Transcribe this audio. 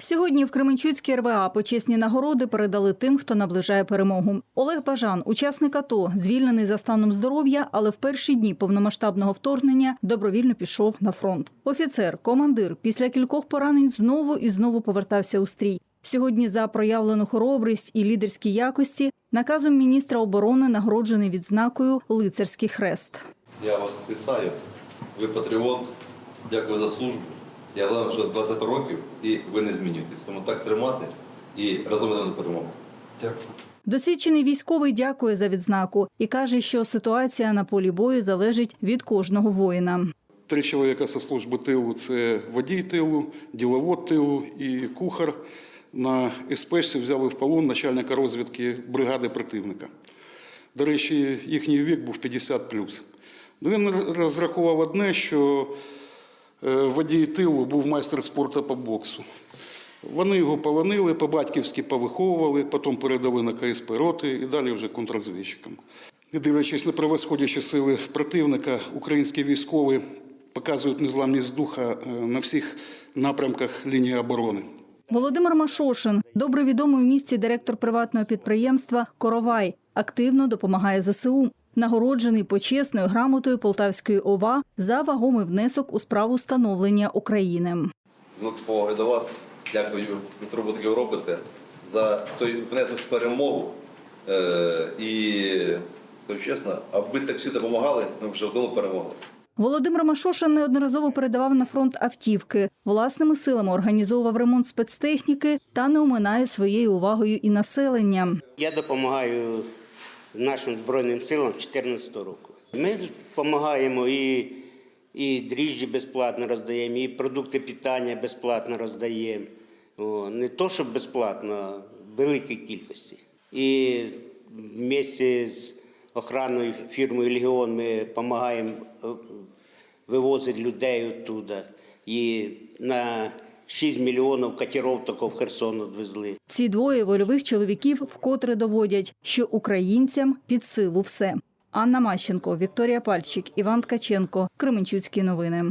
Сьогодні в Кременчуцькій РВА почесні нагороди передали тим, хто наближає перемогу. Олег Бажан, учасник АТО, звільнений за станом здоров'я, але в перші дні повномасштабного вторгнення добровільно пішов на фронт. Офіцер, командир після кількох поранень знову і знову повертався у стрій. Сьогодні за проявлену хоробрість і лідерські якості наказом міністра оборони нагороджений відзнакою Лицарський хрест. Я вас вітаю. Ви патріот. Дякую за службу. Я вам вже 20 років і ви не змінюєтесь. Тому так тримати і разом до перемоги. Дякую. Досвідчений військовий дякує за відзнаку і каже, що ситуація на полі бою залежить від кожного воїна. Три чоловіка зі служби тилу це водій тилу, діловод тилу і кухар. На СПшці взяли в полон начальника розвідки бригади противника. До речі, їхній вік був 50 Ну, Він розрахував одне, що водій тилу був майстер спорту по боксу. Вони його полонили, по-батьківськи повиховували, потім передали на КСП роти і далі вже контррозвідчикам. І дивлячись на превосходящі сили противника, українські військові показують незламність духа е, на всіх напрямках лінії оборони. Володимир Машошин, добре відомий у місті директор приватного підприємства Коровай, активно допомагає ЗСУ. Нагороджений почесною грамотою Полтавської ОВА за вагомий внесок у справу становлення України. З поваги до вас. Дякую, від роботи, яку робите, за той внесок в перемогу. Е, і скажу чесно, аби так всі допомагали, ми вже вдало перемогли. Володимир Машошин неодноразово передавав на фронт автівки, власними силами організовував ремонт спецтехніки та не оминає своєю увагою і населення. Я допомагаю нашим Збройним силам з 2014 року. Ми допомагаємо і, і дріжджі безплатно роздаємо, і продукти питання безплатно роздаємо. Не то, щоб безплатно, в великій кількості. І вместе з охранною фірмою Легіон ми допомагаємо е, вивозити людей оттуда. І на 6 мільйонів катеров тако в Херсон відвезли. Ці двоє вольових чоловіків вкотре доводять, що українцям під силу все. Анна Мащенко, Вікторія Пальчик, Іван Ткаченко, Кременчуцькі новини.